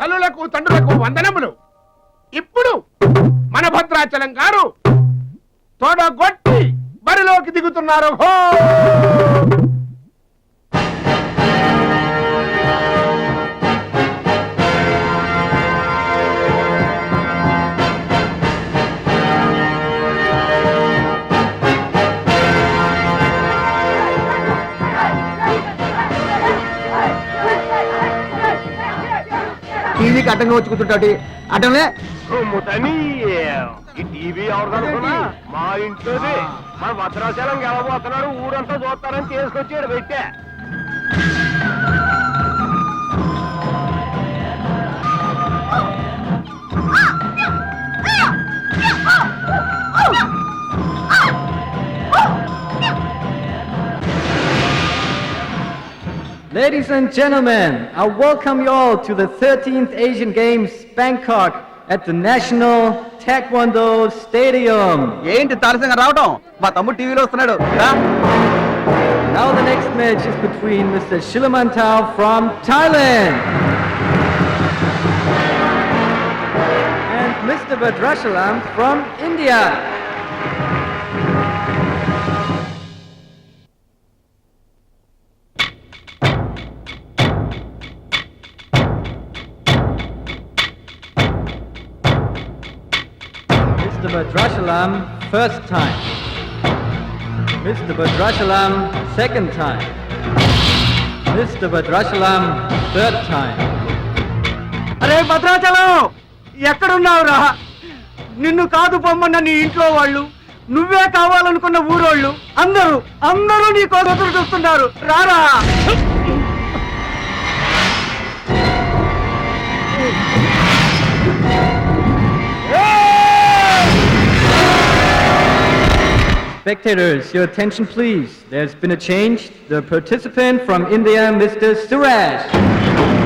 తల్లులకు తండ్రులకు వందనములు. ఇప్పుడు మన భద్రాచలం గారు తోడగొట్టి బరిలోకి దిగుతున్నారు. హో! అడ్డంగా వచ్చి కూర్చుంటాడు. అడ్డంలే. ముతని ఈ టీవీ ఎవరిదనుకున్నా మా ఇంట్లోది మన భద్రాచలం గెలబోతున్నాడు ఊరంతా చూస్తారని తీసుకొచ్చాడు పెట్టే. Ladies and gentlemen, I welcome you all to the 13th Asian Games Bangkok at the National Taekwondo Stadium. ఏంటి తారసంగా రావటం మా తమ్ముడు టీవీలో వస్తున్నాడు రా. Now the next match is between Mr. Shilamantau from Thailand and Mr. Badrashalam from India. Badrashalam, first time. Mr. Badrashalam, second time. Mr. Badrashalam, third time. అరే భద్రాచలం ఎక్కడున్నావురా నిన్ను కాదు పొమ్మన్న నీ ఇంట్లో వాళ్ళు నువ్వే కావాలనుకున్న ఊరోళ్ళు అందరూ అందరూ నీ కోసం ఎదురు చూస్తున్నారు రారా Spectators, your attention please. There's been a change. The participant from India, Mr. Suraj.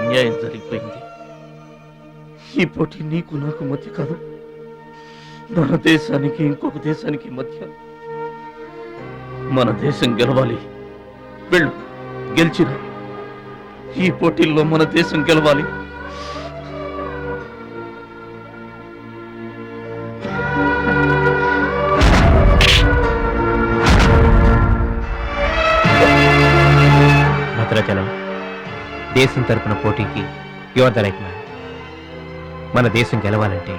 అన్యాయం జరిగిపోయింది. ఈ పోటీ నీకు నాకు మధ్య కాదు. మన దేశానికి ఇంకొక దేశానికి మధ్య మన దేశం గెలవాలి. వెళ్ళు గెలిచిన ఈ పోటీల్లో మన దేశం గెలవాలి. దేశం తరపున పోటీకి యువర్ ద రైట్ మ్యాన్ మన దేశం గెలవాలంటే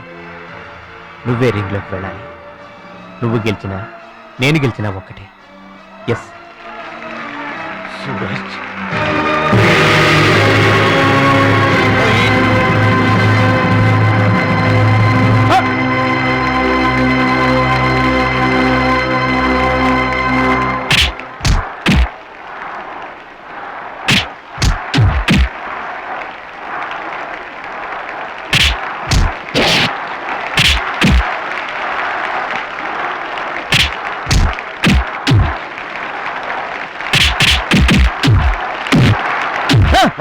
నువ్వే రింగ్లోకి వెళ్ళాలి. నువ్వు గెలిచినా నేను గెలిచినా ఒక్కటే. Yes Suraj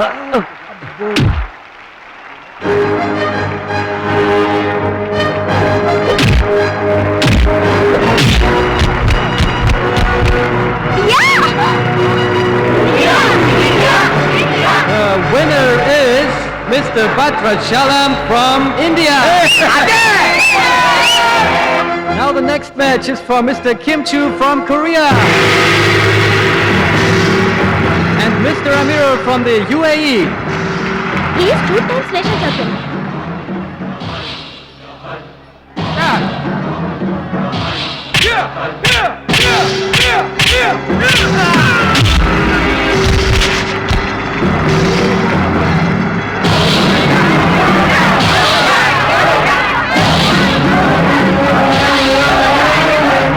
The winner is Mr. Badrashalam from India. Now the next match is for Mr. Kim Chu from Korea. Mr. Amir from the UAE. Please two times lesser circle.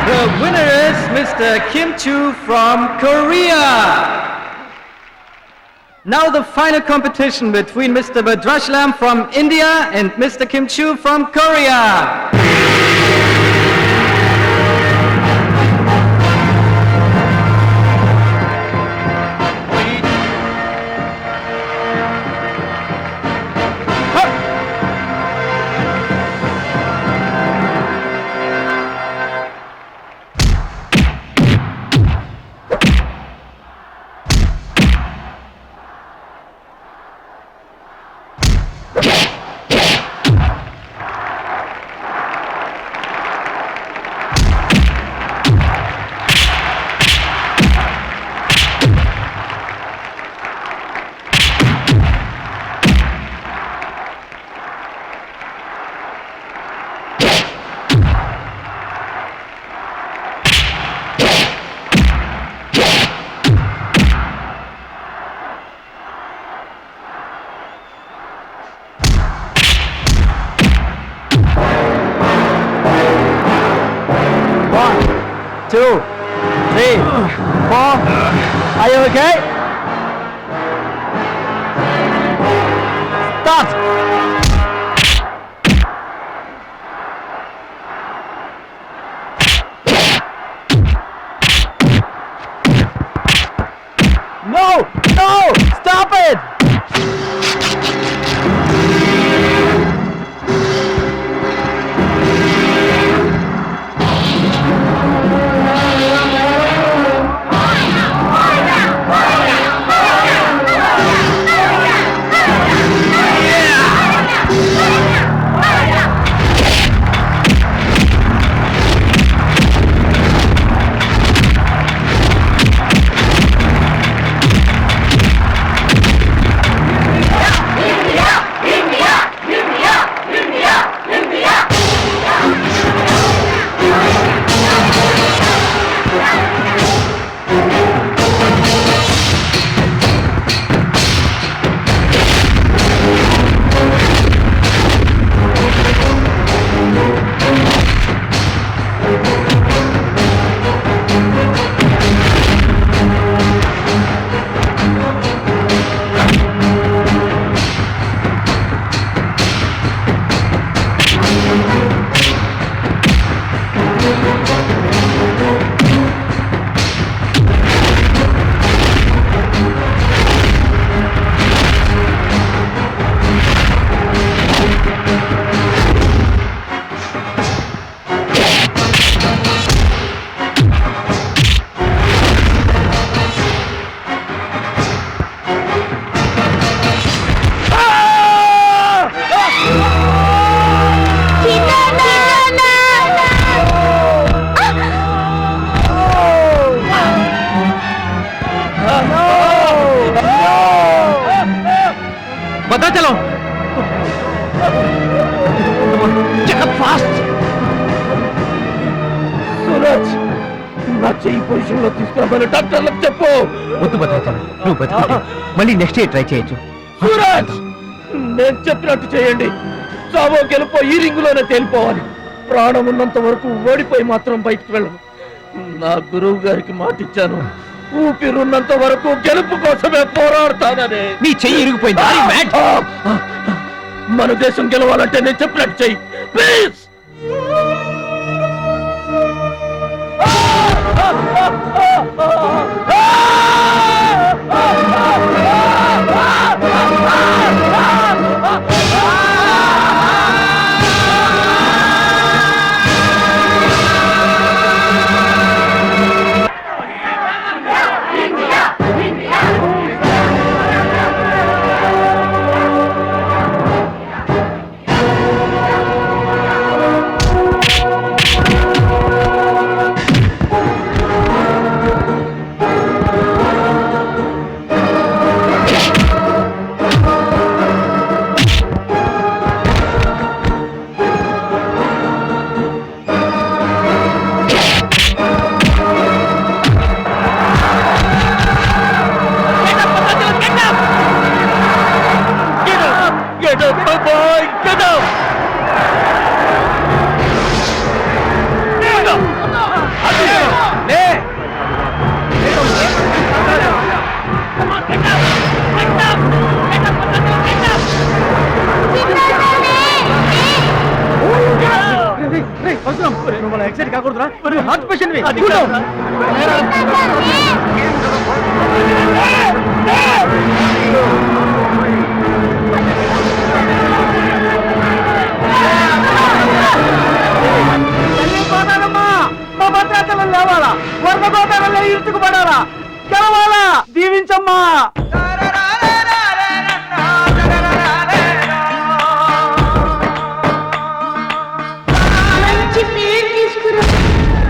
The winner is Mr. Kim Chu from Korea. Now the final competition between Mr. Badrashlam from India and Mr. Kim Chu from Korea. Two, three, four. Are you okay? Bhadrachalam fast Suraj నా చెయ్యి పొజిషన్లో తీసుకురామని డాక్టర్లకు చెప్పు. వద్దు భద్రాచలం నువ్వు బతుకు మళ్ళీ next year try చేయొచ్చు. సూరజ్ నేను చెప్పినట్టు చేయండి. చావో గెలుపో ఈ రింగులోనే తేలిపోవాలి. ప్రాణం ఉన్నంత వరకు ఓడిపోయి మాత్రం బయటకు వెళ్ళను. నా గురువు గారికి మాట ఇచ్చాను ఊపిరున్నంత వరకు గెలుపు కోసమే పోరాడతానని నీ చెయ్యి ఇరిగిపోయింది మన దేశం గెలవాలంటే నేను చెప్పినట్టు చెయ్యి please Ah! My boy! Get up! Get excite కాకూడదురా మరి హార్ట్ పేషెంట్ మా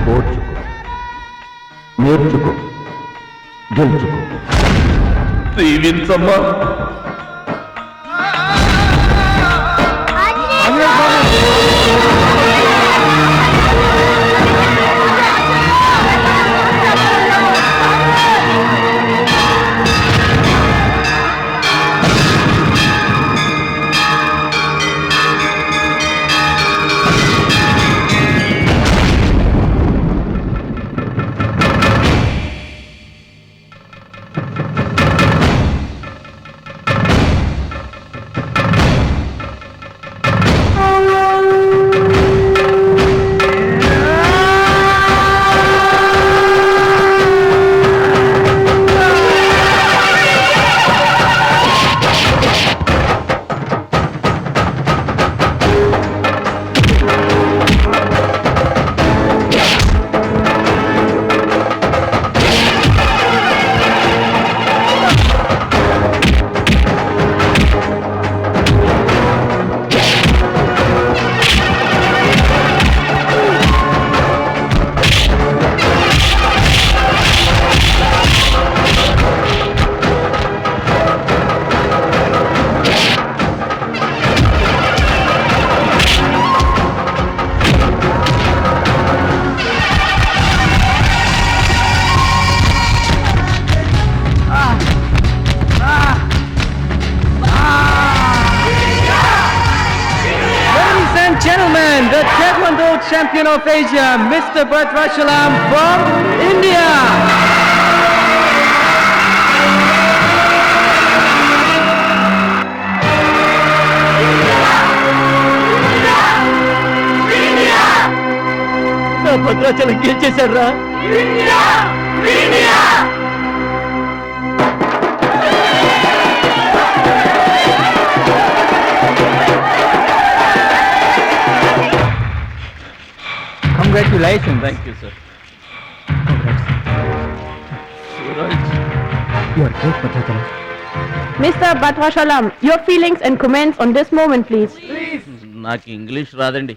ఓర్చుకో. నేర్చుకో. గెలుచుకో. దీవించమ్మా champion of Asia, Mr. Bhadrachalam from India. Bhadrachalam గెలిచేశాడు రా Congratulations. Thank you sir You are great, Bhadrachalam. Mr. Bhadrachalam, your feelings and comments on this moment, please. నాకు English రాదండి.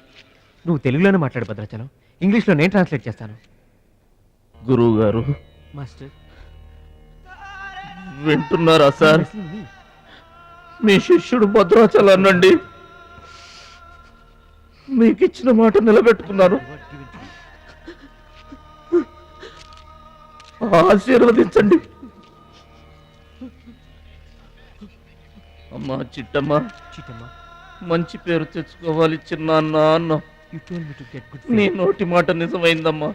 నువ్వు తెలుగులోనే మాట్లాడు భద్రాచలం. ఇంగ్లీష్లో నేను ట్రాన్స్లేట్ చేస్తాను. గురువు గారు మాస్టర్. వింటున్నారా సార్? మీ శిష్యుడు భద్రాచలాన్నండి మీకు ఇచ్చిన మాట నిలబెట్టుకున్నాను. ఆశీర్వదించండి. అమ్మా చిట్టమ్మా. చీటమ్మా మంచి పేరు తెచ్చుకోవాలి చిన్న అన్న. నీ నోటి మాట నిజమైందమ్మా.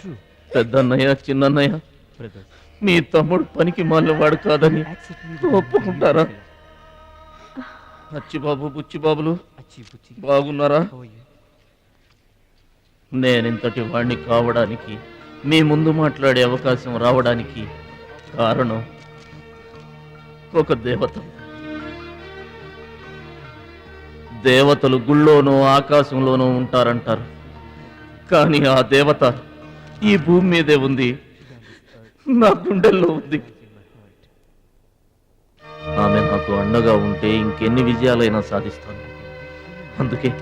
పెద్దన్నయ్య చిన్నన్నయ్య. మీ తమ్ముడు పనికి మాలినవాడు కాదని ఒప్పుకుంటారా? అచ్చిబాబు బుచ్చిబాబులు బాగున్నారా? నేనింతటి వాణ్ణి కావడానికి మీ ముందు మాట్లాడే అవకాశం రావడానికి కారణం ఒక దేవత. దేవతలు గుళ్ళోనూ ఆకాశంలోనూ ఉంటారంటారు. కానీ ఆ దేవత ఈ భూమి మీదే ఉంది. నా గుండెల్లో ఉంది. ఆమె నాకు అండగా ఉంటే ఇంకెన్ని విజయాలైనా సాధిస్తాను. అందుకే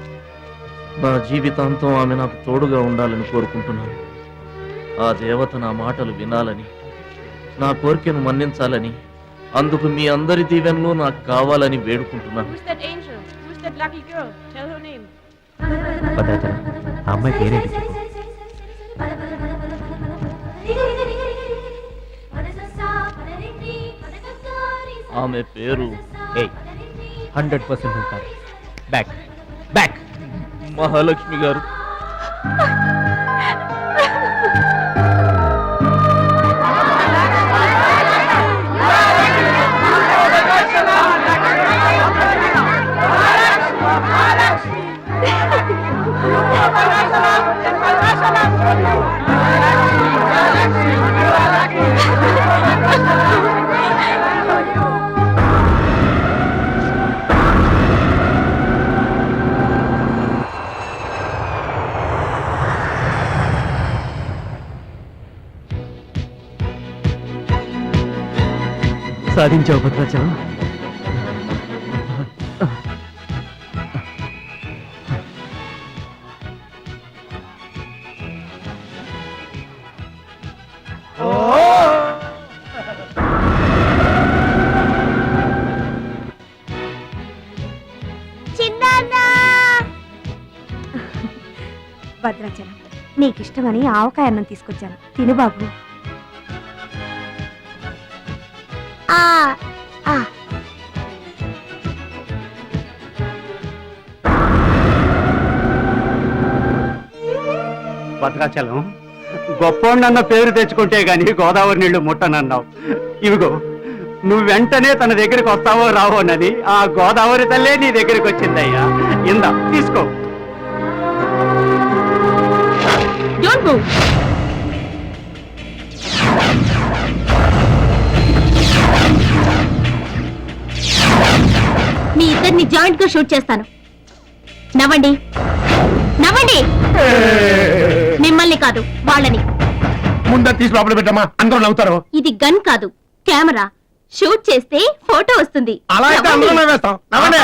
నా జీవితాంతం ఆమె నాకు తోడుగా ఉండాలని కోరుకుంటున్నాను. ఆ దేవత నా మాటలు వినాలని నా కోరికను మన్నించాలని అందుకు మీ అందరి దీవెనలు నాకు కావాలని వేడుకుంటున్నాను. అమ్మాయి పేరేంటి ఆమె పేరు హండ్రెడ్ పర్సెంట్ ఉంటారు బ్యాక్ బ్యాక్ మహాలక్ష్మి గారు సాధించావు భద్రాచలం. భద్రాచలం. నీకిష్టమని ఆవకాయ అన్నం తీసుకొచ్చాను. తిను బాబు. ఆ ఆ. భద్రాచలం గొప్పోండన్న పేరు తెచ్చుకుంటే గాని గోదావరి నీళ్ళు ముట్టనన్నావు. ఇవిగో నువ్వు వెంటనే తన దగ్గరికి వస్తావో రావోనని ఆ గోదావరి తల్లే నీ దగ్గరికి వచ్చిందయ్యా ఇందా తీసుకో. Move. మీ ఇద్దరిని జాయింట్గా షూట్ చేస్తాను. నవ్వండి. నవ్వండి. మిమ్మల్ని కాదు వాళ్ళని. ముందు తీసి లోపల పెట్టమ్మా అందరూ నవ్వుతారు. ఇది గన్ కాదు కెమెరా. షూట్ చేస్తే ఫోటో వస్తుంది. అలా అయితే. అందరూ నవ్వేస్తాం. నవ్వండి.